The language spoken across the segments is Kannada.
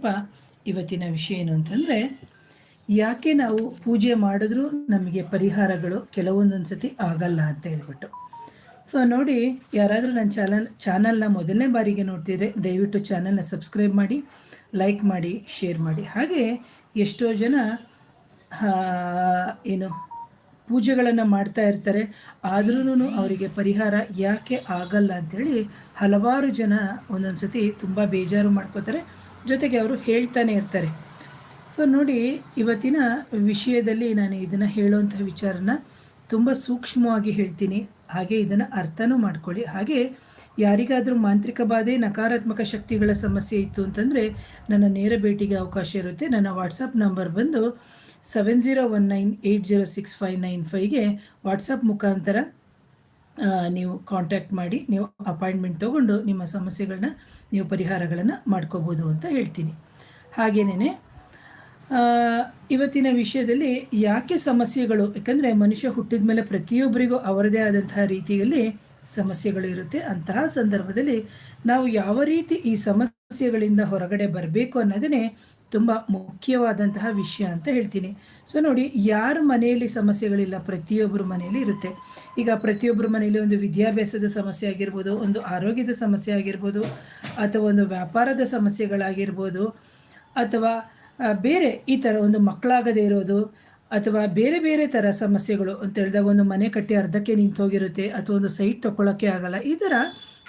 ಸಂಕಲ್ಪ ಇವತ್ತಿನ ವಿಷಯ ಏನು ಅಂತಂದರೆ, ಯಾಕೆ ನಾವು ಪೂಜೆ ಮಾಡಿದ್ರೂ ನಮಗೆ ಪರಿಹಾರಗಳು ಕೆಲವೊಂದೊಂದು ಸತಿ ಆಗಲ್ಲ ಅಂತ ಹೇಳ್ಬಿಟ್ಟು. ಸೊ ನೋಡಿ, ಯಾರಾದರೂ ನನ್ನ ಚಾನಲ್, ಚಾನಲ್ನ ಮೊದಲನೇ ಬಾರಿಗೆ ನೋಡ್ತಿದ್ರೆ, ದಯವಿಟ್ಟು ಚಾನಲ್ನ ಸಬ್ಸ್ಕ್ರೈಬ್ ಮಾಡಿ, ಲೈಕ್ ಮಾಡಿ, ಶೇರ್ ಮಾಡಿ. ಹಾಗೆ ಎಷ್ಟೋ ಜನ ಏನು, ಪೂಜೆಗಳನ್ನು ಮಾಡ್ತಾ ಇರ್ತಾರೆ ಆದ್ರೂ ಅವರಿಗೆ ಪರಿಹಾರ ಯಾಕೆ ಆಗಲ್ಲ ಅಂತೇಳಿ ಹಲವಾರು ಜನ ಒಂದೊಂದು ಸತಿ ತುಂಬ ಬೇಜಾರು ಮಾಡ್ಕೋತಾರೆ. ಜೊತೆಗೆ ಅವರು ಹೇಳ್ತಾನೆ ಇರ್ತಾರೆ. ಸೊ ನೋಡಿ, ಇವತ್ತಿನ ವಿಷಯದಲ್ಲಿ ನಾನು ಇದನ್ನು ಹೇಳುವಂಥ ವಿಚಾರನ ತುಂಬ ಸೂಕ್ಷ್ಮವಾಗಿ ಹೇಳ್ತೀನಿ. ಹಾಗೆ ಇದನ್ನು ಅರ್ಥನೂ ಮಾಡ್ಕೊಳ್ಳಿ. ಹಾಗೆ ಯಾರಿಗಾದರೂ ಮಾಂತ್ರಿಕ ಬಾಧೆ, ನಕಾರಾತ್ಮಕ ಶಕ್ತಿಗಳ ಸಮಸ್ಯೆ ಇತ್ತು ಅಂತಂದರೆ ನನ್ನ ನೇರ ಭೇಟಿಗೆ ಅವಕಾಶ ಇರುತ್ತೆ. ನನ್ನ ವಾಟ್ಸಪ್ ನಂಬರ್ ಬಂದು seven zero one nine eight zero six five nine ಫೈವ್ಗೆ WhatsApp ಮುಖಾಂತರ ನೀವು ಕಾಂಟ್ಯಾಕ್ಟ್ ಮಾಡಿ, ನೀವು ಅಪಾಯಿಂಟ್ಮೆಂಟ್ ತೊಗೊಂಡು ನಿಮ್ಮ ಸಮಸ್ಯೆಗಳನ್ನ ನೀವು ಪರಿಹಾರಗಳನ್ನು ಮಾಡ್ಕೋಬೋದು ಅಂತ ಹೇಳ್ತೀನಿ. ಹಾಗೇನೇ ಇವತ್ತಿನ ವಿಷಯದಲ್ಲಿ ಯಾಕೆ ಸಮಸ್ಯೆಗಳು, ಯಾಕಂದರೆ ಮನುಷ್ಯ ಹುಟ್ಟಿದ ಮೇಲೆ ಪ್ರತಿಯೊಬ್ಬರಿಗೂ ಅವರದೇ ಆದಂತಹ ರೀತಿಯಲ್ಲಿ ಸಮಸ್ಯೆಗಳು ಇರುತ್ತೆ. ಅಂತಹ ಸಂದರ್ಭದಲ್ಲಿ ನಾವು ಯಾವ ರೀತಿ ಈ ಸಮಸ್ಯೆಗಳಿಂದ ಹೊರಗಡೆ ಬರಬೇಕು ಅನ್ನೋದನ್ನೇ ತುಂಬ ಮುಖ್ಯವಾದಂತಹ ವಿಷಯ ಅಂತ ಹೇಳ್ತೀನಿ. ಸೊ ನೋಡಿ, ಯಾರ ಮನೆಯಲ್ಲಿ ಸಮಸ್ಯೆಗಳಿಲ್ಲ? ಪ್ರತಿಯೊಬ್ಬರ ಮನೆಯಲ್ಲಿ ಇರುತ್ತೆ. ಈಗ ಪ್ರತಿಯೊಬ್ಬರ ಮನೆಯಲ್ಲಿ ಒಂದು ವಿದ್ಯಾಭ್ಯಾಸದ ಸಮಸ್ಯೆ ಆಗಿರ್ಬೋದು, ಒಂದು ಆರೋಗ್ಯದ ಸಮಸ್ಯೆ ಆಗಿರ್ಬೋದು, ಅಥವಾ ಒಂದು ವ್ಯಾಪಾರದ ಸಮಸ್ಯೆಗಳಾಗಿರ್ಬೋದು, ಅಥವಾ ಬೇರೆ ಈ ಥರ ಒಂದು ಮಕ್ಕಳಾಗದೇ ಇರೋದು, ಅಥವಾ ಬೇರೆ ಬೇರೆ ಥರ ಸಮಸ್ಯೆಗಳು. ಅಂತ ಹೇಳಿದಾಗ ಒಂದು ಮನೆ ಕಟ್ಟಿ ಅರ್ಧಕ್ಕೆ ನಿಂತೋಗಿರುತ್ತೆ, ಅಥವಾ ಒಂದು ಸೈಟ್ ತೊಗೊಳಕ್ಕೆ ಆಗಲ್ಲ. ಈ ಥರ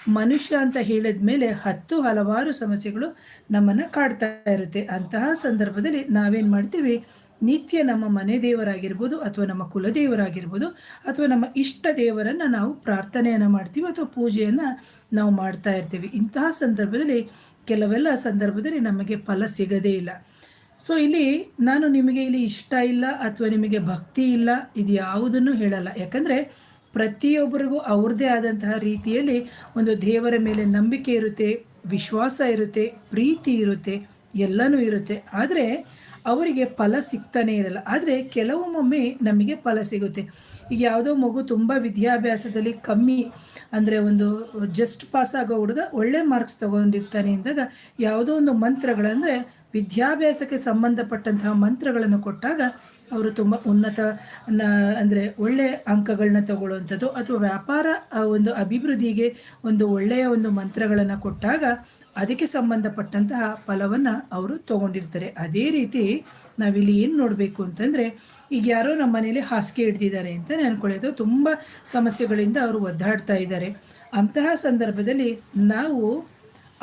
ಮನುಷ್ಯ ಅಂತ ಹೇಳಿದ ಮೇಲೆ ಹತ್ತು ಹಲವಾರು ಸಮಸ್ಯೆಗಳು ನಮ್ಮನ್ನು ಕಾಡ್ತಾ ಇರುತ್ತೆ. ಅಂತಹ ಸಂದರ್ಭದಲ್ಲಿ ನಾವೇನು ಮಾಡ್ತೀವಿ? ನಿತ್ಯ ನಮ್ಮ ಮನೆ ದೇವರಾಗಿರ್ಬೋದು ಅಥವಾ ನಮ್ಮ ಕುಲದೇವರಾಗಿರ್ಬೋದು ಅಥವಾ ನಮ್ಮ ಇಷ್ಟ ದೇವರನ್ನು ನಾವು ಪ್ರಾರ್ಥನೆಯನ್ನು ಮಾಡ್ತೀವಿ ಅಥವಾ ಪೂಜೆಯನ್ನು ನಾವು ಮಾಡ್ತಾ ಇರ್ತೀವಿ. ಇಂತಹ ಸಂದರ್ಭದಲ್ಲಿ, ಕೆಲವೆಲ್ಲ ಸಂದರ್ಭದಲ್ಲಿ ನಮಗೆ ಫಲ ಸಿಗದೇ ಇಲ್ಲ. ಸೊ ಇಲ್ಲಿ ನಾನು ನಿಮಗೆ ಇಲ್ಲಿ ಇಷ್ಟ ಇಲ್ಲ ಅಥವಾ ನಿಮಗೆ ಭಕ್ತಿ ಇಲ್ಲ ಇದು ಯಾವುದನ್ನು ಹೇಳಲ್ಲ. ಯಾಕಂದರೆ ಪ್ರತಿಯೊಬ್ಬರಿಗೂ ಅವ್ರದ್ದೇ ಆದಂತಹ ರೀತಿಯಲ್ಲಿ ಒಂದು ದೇವರ ಮೇಲೆ ನಂಬಿಕೆ ಇರುತ್ತೆ, ವಿಶ್ವಾಸ ಇರುತ್ತೆ, ಪ್ರೀತಿ ಇರುತ್ತೆ, ಎಲ್ಲನೂ ಇರುತ್ತೆ. ಆದರೆ ಅವರಿಗೆ ಫಲ ಸಿಗ್ತಾನೇ ಇರಲ್ಲ. ಆದರೆ ಕೆಲವೊಮ್ಮೊಮ್ಮೆ ನಮಗೆ ಫಲ ಸಿಗುತ್ತೆ. ಈಗ ಯಾವುದೋ ಮಗು ತುಂಬ ವಿದ್ಯಾಭ್ಯಾಸದಲ್ಲಿ ಕಮ್ಮಿ ಅಂದರೆ ಒಂದು ಜಸ್ಟ್ ಪಾಸ್ ಆಗೋ ಹುಡುಗ ಒಳ್ಳೆ ಮಾರ್ಕ್ಸ್ ತೊಗೊಂಡಿರ್ತಾನೆ ಅಂದಾಗ ಯಾವುದೋ ಒಂದು ಮಂತ್ರಗಳಂದರೆ ವಿದ್ಯಾಭ್ಯಾಸಕ್ಕೆ ಸಂಬಂಧಪಟ್ಟಂತಹ ಮಂತ್ರಗಳನ್ನು ಕೊಟ್ಟಾಗ ಅವರು ತುಂಬ ಉನ್ನತ ಅಂದರೆ ಒಳ್ಳೆಯ ಅಂಕಗಳನ್ನ ತಗೊಳ್ಳುವಂಥದ್ದು ಅಥವಾ ವ್ಯಾಪಾರ ಒಂದು ಅಭಿವೃದ್ಧಿಗೆ ಒಂದು ಒಳ್ಳೆಯ ಒಂದು ಮಂತ್ರಗಳನ್ನು ಕೊಟ್ಟಾಗ ಅದಕ್ಕೆ ಸಂಬಂಧಪಟ್ಟಂತಹ ಫಲವನ್ನು ಅವರು ತಗೊಂಡಿರ್ತಾರೆ. ಅದೇ ರೀತಿ ನಾವಿಲ್ಲಿ ಏನು ನೋಡಬೇಕು ಅಂತಂದರೆ, ಈಗ ಯಾರೋ ನಮ್ಮ ಮನೇಲಿ ಹಾಸಿಗೆ ಹಿಡ್ದಿದ್ದಾರೆ ಅಂತ ಅನ್ಕೊಳ್ಳೋದು ತುಂಬ ಸಮಸ್ಯೆಗಳಿಂದ ಅವರು ಒದ್ದಾಡ್ತಾ ಇದ್ದಾರೆ. ಅಂತಹ ಸಂದರ್ಭದಲ್ಲಿ ನಾವು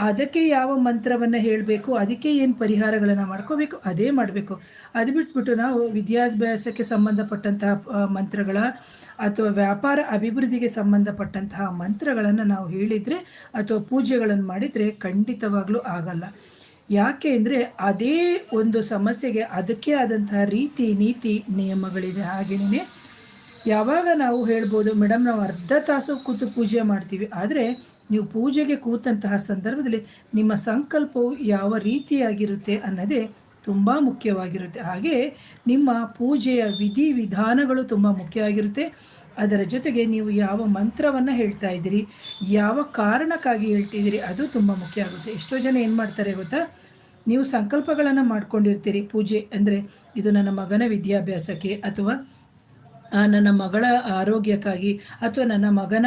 ಅದಕ್ಕೆ ಯಾವ ಮಂತ್ರವನ್ನು ಹೇಳಬೇಕು, ಅದಕ್ಕೆ ಏನು ಪರಿಹಾರಗಳನ್ನು ಮಾಡ್ಕೋಬೇಕು, ಅದೇ ಮಾಡಬೇಕು. ಅದು ಬಿಟ್ಬಿಟ್ಟು ನಾವು ವಿದ್ಯಾಭ್ಯಾಸಕ್ಕೆ ಸಂಬಂಧಪಟ್ಟಂತಹ ಮಂತ್ರಗಳ ಅಥವಾ ವ್ಯಾಪಾರ ಅಭಿವೃದ್ಧಿಗೆ ಸಂಬಂಧಪಟ್ಟಂತಹ ಮಂತ್ರಗಳನ್ನು ನಾವು ಹೇಳಿದರೆ ಅಥವಾ ಪೂಜೆಗಳನ್ನು ಮಾಡಿದರೆ ಖಂಡಿತವಾಗ್ಲೂ ಆಗಲ್ಲ. ಯಾಕೆ ಅಂದರೆ ಅದೇ ಒಂದು ಸಮಸ್ಯೆಗೆ ಅದಕ್ಕೆ ಆದಂತಹ ರೀತಿ ನೀತಿ ನಿಯಮಗಳಿದೆ ಹಾಗೆಯೇ ಯಾವಾಗ ನಾವು ಹೇಳ್ಬೋದು ಮೇಡಮ್ ನಾವು ಅರ್ಧ ತಾಸು ಕೂತು ಪೂಜೆ ಮಾಡ್ತೀವಿ. ಆದರೆ ನೀವು ಪೂಜೆಗೆ ಕೂತಂತಹ ಸಂದರ್ಭದಲ್ಲಿ ನಿಮ್ಮ ಸಂಕಲ್ಪವು ಯಾವ ರೀತಿಯಾಗಿರುತ್ತೆ ಅನ್ನೋದೇ ತುಂಬ ಮುಖ್ಯವಾಗಿರುತ್ತೆ. ಹಾಗೆ ನಿಮ್ಮ ಪೂಜೆಯ ವಿಧಿ ವಿಧಾನಗಳು ತುಂಬ ಮುಖ್ಯ ಆಗಿರುತ್ತೆ. ಅದರ ಜೊತೆಗೆ ನೀವು ಯಾವ ಮಂತ್ರವನ್ನು ಹೇಳ್ತಾ ಇದ್ದೀರಿ, ಯಾವ ಕಾರಣಕ್ಕಾಗಿ ಹೇಳ್ತಿದ್ದೀರಿ ಅದು ತುಂಬ ಮುಖ್ಯ ಆಗುತ್ತೆ. ಎಷ್ಟೋ ಜನ ಏನು ಮಾಡ್ತಾರೆ ಗೊತ್ತಾ? ನೀವು ಸಂಕಲ್ಪಗಳನ್ನು ಮಾಡ್ಕೊಂಡಿರ್ತೀರಿ ಪೂಜೆ ಅಂದರೆ ಇದು ನನ್ನ ಮಗನ ವಿದ್ಯಾಭ್ಯಾಸಕ್ಕೆ ಅಥವಾ ನನ್ನ ಮಗಳ ಆರೋಗ್ಯಕ್ಕಾಗಿ ಅಥವಾ ನನ್ನ ಮಗನ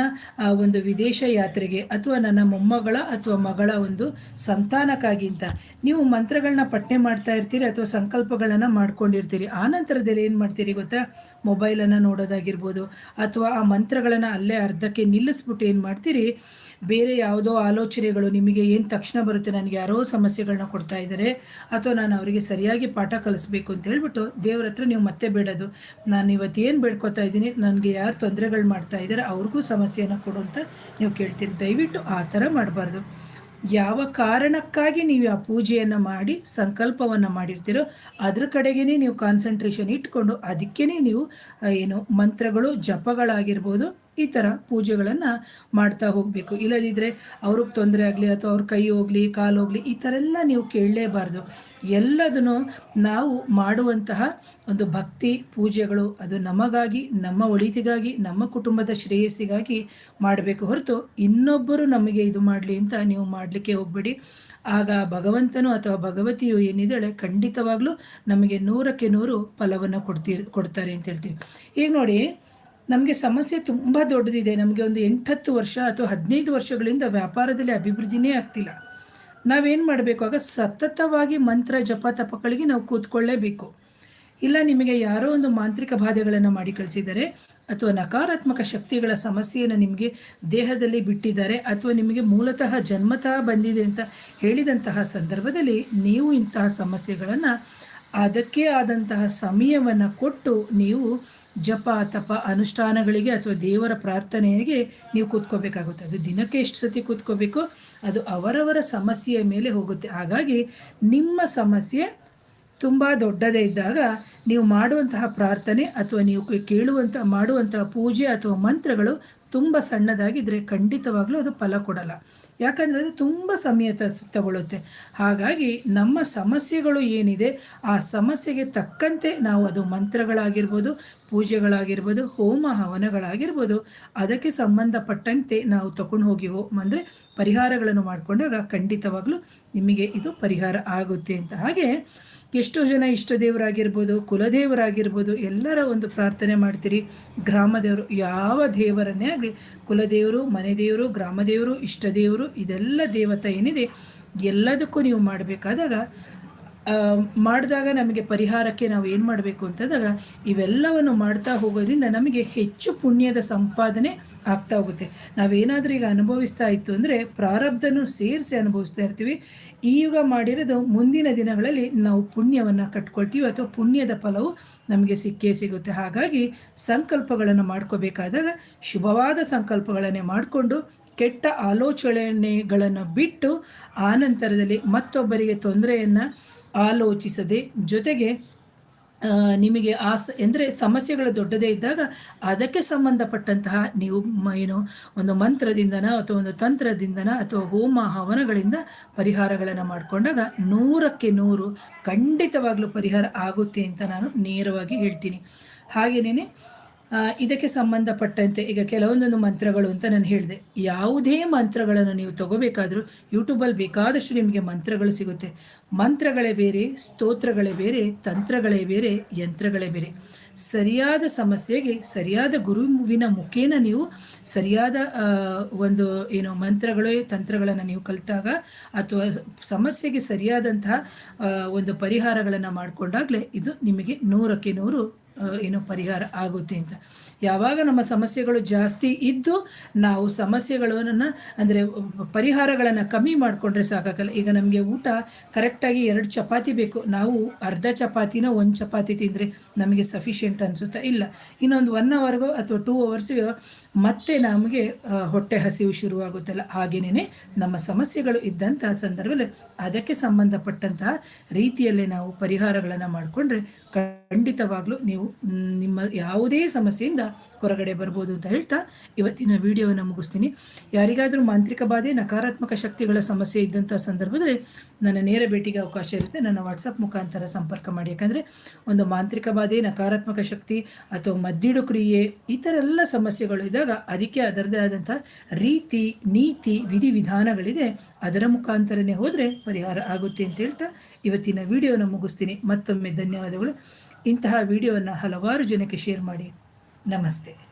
ಒಂದು ವಿದೇಶ ಯಾತ್ರೆಗೆ ಅಥವಾ ನನ್ನ ಮೊಮ್ಮಗಳ ಅಥವಾ ಮಗಳ ಒಂದು ಸಂತಾನಕ್ಕಾಗಿ ಅಂತ. ನೀವು ಮಂತ್ರಗಳನ್ನ ಪಠನೆ ಮಾಡ್ತಾ ಇರ್ತೀರಿ ಅಥವಾ ಸಂಕಲ್ಪಗಳನ್ನು ಮಾಡ್ಕೊಂಡಿರ್ತೀರಿ. ಆ ನಂತರದಲ್ಲಿ ಏನು ಮಾಡ್ತೀರಿ ಗೊತ್ತಾ? ಮೊಬೈಲನ್ನು ನೋಡೋದಾಗಿರ್ಬೋದು ಅಥವಾ ಆ ಮಂತ್ರಗಳನ್ನು ಅಲ್ಲೇ ಅರ್ಧಕ್ಕೆ ನಿಲ್ಲಿಸ್ಬಿಟ್ಟು ಏನು ಮಾಡ್ತೀರಿ? ಬೇರೆ ಯಾವುದೋ ಆಲೋಚನೆಗಳು ನಿಮಗೆ ಏನು ತಕ್ಷಣ ಬರುತ್ತೆ, ನನಗೆ ಯಾರೋ ಸಮಸ್ಯೆಗಳನ್ನ ಕೊಡ್ತಾ ಇದ್ದಾರೆ ಅಥವಾ ನಾನು ಅವರಿಗೆ ಸರಿಯಾಗಿ ಪಾಠ ಕಲಿಸ್ಬೇಕು ಅಂತ ಹೇಳ್ಬಿಟ್ಟು ದೇವ್ರ ಹತ್ರ ನೀವು ಮತ್ತೆ ಬೇಡೋದು. ನಾನು ಇವತ್ತು ಏನು ಬೇಡ್ಕೊತಾ ಇದ್ದೀನಿ, ನನಗೆ ಯಾರು ತೊಂದರೆಗಳು ಮಾಡ್ತಾ ಇದ್ದಾರೆ ಅವ್ರಿಗೂ ಸಮಸ್ಯೆಯನ್ನು ಕೊಡು ಅಂತ ನೀವು ಕೇಳ್ತೀರಿ ದಯವಿಟ್ಟು ಆ ಥರ ಮಾಡಬಾರ್ದು. ಯಾವ ಕಾರಣಕ್ಕಾಗಿ ನೀವು ಆ ಪೂಜೆಯನ್ನು ಮಾಡಿ, ಸಂಕಲ್ಪವನ್ನು ಮಾಡಿರ್ತೀರೋ, ಅದ್ರ ಕಡೆಗೇ ನೀವು ಕಾನ್ಸಂಟ್ರೇಷನ್ ಇಟ್ಕೊಂಡು ಅದಕ್ಕೇ ನೀವು ಏನು, ಮಂತ್ರಗಳು, ಜಪಗಳಾಗಿರ್ಬೋದು ಈ ಥರ ಪೂಜೆಗಳನ್ನು ಮಾಡ್ತಾ ಹೋಗಬೇಕು. ಇಲ್ಲದಿದ್ದರೆ ಅವ್ರಿಗೆ ತೊಂದರೆ ಆಗಲಿ ಅಥವಾ ಅವ್ರ ಕೈ ಹೋಗಲಿ, ಕಾಲು ಹೋಗಲಿ ಈ ಥರ ಎಲ್ಲ ನೀವು ಕೇಳಲೇಬಾರ್ದು. ಎಲ್ಲದನ್ನು ನಾವು ಮಾಡುವಂತಹ ಒಂದು ಭಕ್ತಿ ಪೂಜೆಗಳು ಅದು ನಮಗಾಗಿ, ನಮ್ಮ ಒಳಿತಿಗಾಗಿ, ನಮ್ಮ ಕುಟುಂಬದ ಶ್ರೇಯಸ್ಸಿಗಾಗಿ ಮಾಡಬೇಕು ಹೊರತು ಇನ್ನೊಬ್ಬರು ನಮಗೆ ಇದು ಮಾಡಲಿ ಅಂತ ನೀವು ಮಾಡಲಿಕ್ಕೆ ಹೋಗಬೇಡಿ. ಆಗ ಭಗವಂತನು ಅಥವಾ ಭಗವತಿಯು ಏನಿದ್ದಾಳೆ ಖಂಡಿತವಾಗ್ಲೂ ನಮಗೆ ನೂರಕ್ಕೆ ನೂರು ಫಲವನ್ನು ಕೊಡ್ತೀರ್, ಕೊಡ್ತಾರೆ ಅಂತ ಹೇಳ್ತೀವಿ. ಈಗ ನೋಡಿ ನಮಗೆ ಸಮಸ್ಯೆ ತುಂಬ ದೊಡ್ಡದಿದೆ. ನಮಗೆ ಒಂದು ಎಂಟತ್ತು ವರ್ಷ ಅಥವಾ ಹದಿನೈದು ವರ್ಷಗಳಿಂದ ವ್ಯಾಪಾರದಲ್ಲಿ ಅಭಿವೃದ್ಧಿನೇ ಆಗ್ತಿಲ್ಲ. ನಾವೇನು ಮಾಡಬೇಕು? ಆಗ ಸತತವಾಗಿ ಮಂತ್ರ, ಜಪ, ತಪಗಳಿಗೆ ನಾವು ಕೂತ್ಕೊಳ್ಳೇಬೇಕು. ಇಲ್ಲ ನಿಮಗೆ ಯಾರೋ ಒಂದು ಮಾಂತ್ರಿಕ ಬಾಧೆಗಳನ್ನು ಮಾಡಿ ಕಳಿಸಿದ್ದಾರೆ, ಅಥವಾ ನಕಾರಾತ್ಮಕ ಶಕ್ತಿಗಳ ಸಮಸ್ಯೆಯನ್ನು ನಿಮಗೆ ದೇಹದಲ್ಲಿ ಬಿಟ್ಟಿದ್ದಾರೆ, ಅಥವಾ ನಿಮಗೆ ಮೂಲತಃ ಜನ್ಮತಃ ಬಂದಿದೆ ಅಂತ ಹೇಳಿದಂತಹ ಸಂದರ್ಭದಲ್ಲಿ ನೀವು ಇಂತಹ ಸಮಸ್ಯೆಗಳನ್ನು, ಅದಕ್ಕೆ ಆದಂತಹ ಸಮಯವನ್ನು ಕೊಟ್ಟು ನೀವು ಜಪ, ತಪ ಅನುಷ್ಠಾನಗಳಿಗೆ ಅಥವಾ ದೇವರ ಪ್ರಾರ್ಥನೆಗೆ ನೀವು ಕೂತ್ಕೋಬೇಕಾಗುತ್ತೆ. ಅದು ದಿನಕ್ಕೆ ಎಷ್ಟು ಸತಿ ಕೂತ್ಕೋಬೇಕು, ಅದು ಅವರವರ ಸಮಸ್ಯೆಯ ಮೇಲೆ ಹೋಗುತ್ತೆ. ಹಾಗಾಗಿ ನಿಮ್ಮ ಸಮಸ್ಯೆ ತುಂಬ ದೊಡ್ಡದೇ ಇದ್ದಾಗ ನೀವು ಮಾಡುವಂತಹ ಪ್ರಾರ್ಥನೆ ಅಥವಾ ನೀವು ಕೇಳುವಂಥ ಮಾಡುವಂತಹ ಪೂಜೆ ಅಥವಾ ಮಂತ್ರಗಳು ತುಂಬ ಸಣ್ಣದಾಗಿದ್ದರೆ ಖಂಡಿತವಾಗಲೂ ಅದು ಫಲ ಕೊಡಲ್ಲ. ಯಾಕಂದರೆ ಅದು ತುಂಬ ಸಮಯ ತಗೊಳ್ಳುತ್ತೆ ಹಾಗಾಗಿ ನಮ್ಮ ಸಮಸ್ಯೆಗಳು ಏನಿದೆ, ಆ ಸಮಸ್ಯೆಗೆ ತಕ್ಕಂತೆ ನಾವು ಅದು ಮಂತ್ರಗಳಾಗಿರ್ಬೋದು ಪೂಜೆಗಳಾಗಿರ್ಬೋದು, ಹೋಮ ಹವನಗಳಾಗಿರ್ಬೋದು, ಅದಕ್ಕೆ ಸಂಬಂಧಪಟ್ಟಂತೆ ನಾವು ತಗೊಂಡು ಹೋಗಿ ಅಂದರೆ ಪರಿಹಾರಗಳನ್ನು ಮಾಡಿಕೊಂಡಾಗ ಖಂಡಿತವಾಗ್ಲೂ ನಿಮಗೆ ಇದು ಪರಿಹಾರ ಆಗುತ್ತೆ ಅಂತ. ಹಾಗೆ ಎಷ್ಟೋ ಜನ ಇಷ್ಟ ದೇವರಾಗಿರ್ಬೋದು ಕುಲದೇವರಾಗಿರ್ಬೋದು, ಎಲ್ಲರ ಒಂದು ಪ್ರಾರ್ಥನೆ ಮಾಡ್ತೀರಿ. ಗ್ರಾಮದೇವರು, ಯಾವ ದೇವರನ್ನೇ ಆಗಲಿ, ಕುಲದೇವರು ಮನೆ ದೇವರು ಗ್ರಾಮದೇವರು ಇಷ್ಟ ದೇವರು ಇದೆಲ್ಲ ದೇವತೆ ಏನಿದೆ, ಎಲ್ಲದಕ್ಕೂ ನೀವು ಮಾಡಬೇಕಾದಾಗ ಮಾಡಿದಾಗ ನಮಗೆ ಪರಿಹಾರಕ್ಕೆ ನಾವು ಏನು ಮಾಡಬೇಕು ಅಂತಂದಾಗ ಇವೆಲ್ಲವನ್ನು ಮಾಡ್ತಾ ಹೋಗೋದ್ರಿಂದ ನಮಗೆ ಹೆಚ್ಚು ಪುಣ್ಯದ ಸಂಪಾದನೆ ಆಗ್ತಾ ಹೋಗುತ್ತೆ. ನಾವೇನಾದರೂ ಈಗ ಅನುಭವಿಸ್ತಾ ಇತ್ತು ಅಂದರೆ ಪ್ರಾರಬ್ಧನೂ ಸೇರಿಸಿ ಅನುಭವಿಸ್ತಾ ಇರ್ತೀವಿ. ಈ ಯುಗ ಮಾಡಿರೋದು ಮುಂದಿನ ದಿನಗಳಲ್ಲಿ ನಾವು ಪುಣ್ಯವನ್ನು ಕಟ್ಕೊಳ್ತೀವಿ ಅಥವಾ ಪುಣ್ಯದ ಫಲವು ನಮಗೆ ಸಿಕ್ಕೇ ಸಿಗುತ್ತೆ. ಹಾಗಾಗಿ ಸಂಕಲ್ಪಗಳನ್ನು ಮಾಡ್ಕೋಬೇಕಾದಾಗ ಶುಭವಾದ ಸಂಕಲ್ಪಗಳನ್ನೇ ಮಾಡಿಕೊಂಡು ಕೆಟ್ಟ ಆಲೋಚನೆಗಳನ್ನು ಬಿಟ್ಟು ಆನಂತರದಲ್ಲಿ ಮತ್ತೊಬ್ಬರಿಗೆ ತೊಂದರೆಯನ್ನು ಆಲೋಚಿಸದೆ ಜೊತೆಗೆ ನಿಮಗೆ ಆ ಅಂದರೆ ಸಮಸ್ಯೆಗಳು ದೊಡ್ಡದೇ ಇದ್ದಾಗ ಅದಕ್ಕೆ ಸಂಬಂಧಪಟ್ಟಂತಹ ನೀವು ಏನು, ಒಂದು ಮಂತ್ರದಿಂದನ ಅಥವಾ ಒಂದು ತಂತ್ರದಿಂದನ ಅಥವಾ ಹೋಮ ಹವನಗಳಿಂದ ಪರಿಹಾರಗಳನ್ನು ಮಾಡಿಕೊಂಡಾಗ ನೂರಕ್ಕೆ ನೂರು ಖಂಡಿತವಾಗಲೂ ಪರಿಹಾರ ಆಗುತ್ತೆ ಅಂತ ನಾನು ನೇರವಾಗಿ ಹೇಳ್ತೀನಿ. ಹಾಗೆಯೇ ಇದಕ್ಕೆ ಸಂಬಂಧಪಟ್ಟಂತೆ ಈಗ ಕೆಲವೊಂದೊಂದು ಮಂತ್ರಗಳು ಅಂತ ನಾನು ಹೇಳಿದೆ. ಯಾವುದೇ ಮಂತ್ರಗಳನ್ನು ನೀವು ತಗೋಬೇಕಾದ್ರೂ ಯೂಟ್ಯೂಬಲ್ಲಿ ಬೇಕಾದಷ್ಟು ನಿಮಗೆ ಮಂತ್ರಗಳು ಸಿಗುತ್ತೆ. ಮಂತ್ರಗಳೇ ಬೇರೆ, ಸ್ತೋತ್ರಗಳೇ ಬೇರೆ, ತಂತ್ರಗಳೇ ಬೇರೆ, ಯಂತ್ರಗಳೇ ಬೇರೆ. ಸರಿಯಾದ ಸಮಸ್ಯೆಗೆ ಸರಿಯಾದ ಗುರುವಿನ ಮುಖೇನ ನೀವು ಸರಿಯಾದ ಒಂದು ಏನು ಮಂತ್ರಗಳು, ತಂತ್ರಗಳನ್ನು ನೀವು ಕಲಿತಾಗ ಅಥವಾ ಸಮಸ್ಯೆಗೆ ಸರಿಯಾದಂತಹ ಒಂದು ಪರಿಹಾರಗಳನ್ನು ಮಾಡಿಕೊಂಡಾಗಲೇ ಇದು ನಿಮಗೆ ನೂರಕ್ಕೆ ನೂರು ಏನು ಪರಿಹಾರ ಆಗುತ್ತೆ ಅಂತ. ಯಾವಾಗ ನಮ್ಮ ಸಮಸ್ಯೆಗಳು ಜಾಸ್ತಿ ಇದ್ದು ನಾವು ಸಮಸ್ಯೆಗಳನ್ನು, ಅಂದರೆ ಪರಿಹಾರಗಳನ್ನು ಕಮ್ಮಿ ಮಾಡಿಕೊಂಡ್ರೆ ಸಾಕಾಗಲ್ಲ. ಈಗ ನಮಗೆ ಊಟ ಕರೆಕ್ಟಾಗಿ ಎರಡು ಚಪಾತಿ ಬೇಕು. ನಾವು ಅರ್ಧ ಚಪಾತಿನ ಒಂದು ಚಪಾತಿ ತಿಂದರೆ ನಮಗೆ ಸಫಿಷಿಯೆಂಟ್ ಅನಿಸುತ್ತಾ? ಇಲ್ಲ. ಇನ್ನೊಂದು ಒನ್ ಅವರ್ಗೋ ಅಥವಾ ಟೂ ಅವರ್ಸ್ಗೋ ಮತ್ತೆ ನಮಗೆ ಹೊಟ್ಟೆ ಹಸಿವು ಶುರುವಾಗುತ್ತಲ್ಲ. ಹಾಗೇನೇ ನಮ್ಮ ಸಮಸ್ಯೆಗಳು ಇದ್ದಂತಹ ಸಂದರ್ಭದಲ್ಲಿ ಅದಕ್ಕೆ ಸಂಬಂಧಪಟ್ಟಂತಹ ರೀತಿಯಲ್ಲೇ ನಾವು ಪರಿಹಾರಗಳನ್ನು ಮಾಡಿಕೊಂಡ್ರೆ ಖಂಡಿತವಾಗ್ಲೂ ನೀವು ನಿಮ್ಮ ಯಾವುದೇ ಸಮಸ್ಯೆಯಿಂದ ಹೊರಗಡೆ ಬರ್ಬೋದು ಅಂತ ಹೇಳ್ತಾ ಇವತ್ತಿನ ವಿಡಿಯೋವನ್ನು ಮುಗಿಸ್ತೀನಿ. ಯಾರಿಗಾದರೂ ಮಾಂತ್ರಿಕ ಬಾಧೆ, ನಕಾರಾತ್ಮಕ ಶಕ್ತಿಗಳ ಸಮಸ್ಯೆ ಇದ್ದಂಥ ಸಂದರ್ಭದಲ್ಲಿ ನನ್ನ ನೇರ ಭೇಟಿಗೆ ಅವಕಾಶ ಇರುತ್ತೆ. ನನ್ನ ವಾಟ್ಸಪ್ ಮುಖಾಂತರ ಸಂಪರ್ಕ ಮಾಡಿ. ಯಾಕಂದರೆ ಒಂದು ಮಾಂತ್ರಿಕ ಬಾಧೆ, ನಕಾರಾತ್ಮಕ ಶಕ್ತಿ ಅಥವಾ ಮದ್ದಿಡು ಕ್ರಿಯೆ ಈ ಥರ ಎಲ್ಲ ಸಮಸ್ಯೆಗಳು ಇದ್ದಾಗ ಅದಕ್ಕೆ ಅದರದೇ ಆದಂಥ ರೀತಿ, ನೀತಿ ವಿಧಿವಿಧಾನಗಳಿದೆ ಅದರ ಮುಖಾಂತರನೇ ಹೋದರೆ ಪರಿಹಾರ ಆಗುತ್ತೆ ಅಂತ ಹೇಳ್ತಾ ಇವತ್ತಿನ ವಿಡಿಯೋನ ಮುಗಿಸ್ತೀನಿ. ಮತ್ತೊಮ್ಮೆ ಧನ್ಯವಾದಗಳು. ಇಂತಹ ವಿಡಿಯೋವನ್ನು ಹಲವಾರು ಜನಕ್ಕೆ ಶೇರ್ ಮಾಡಿ. ನಮಸ್ತೆ.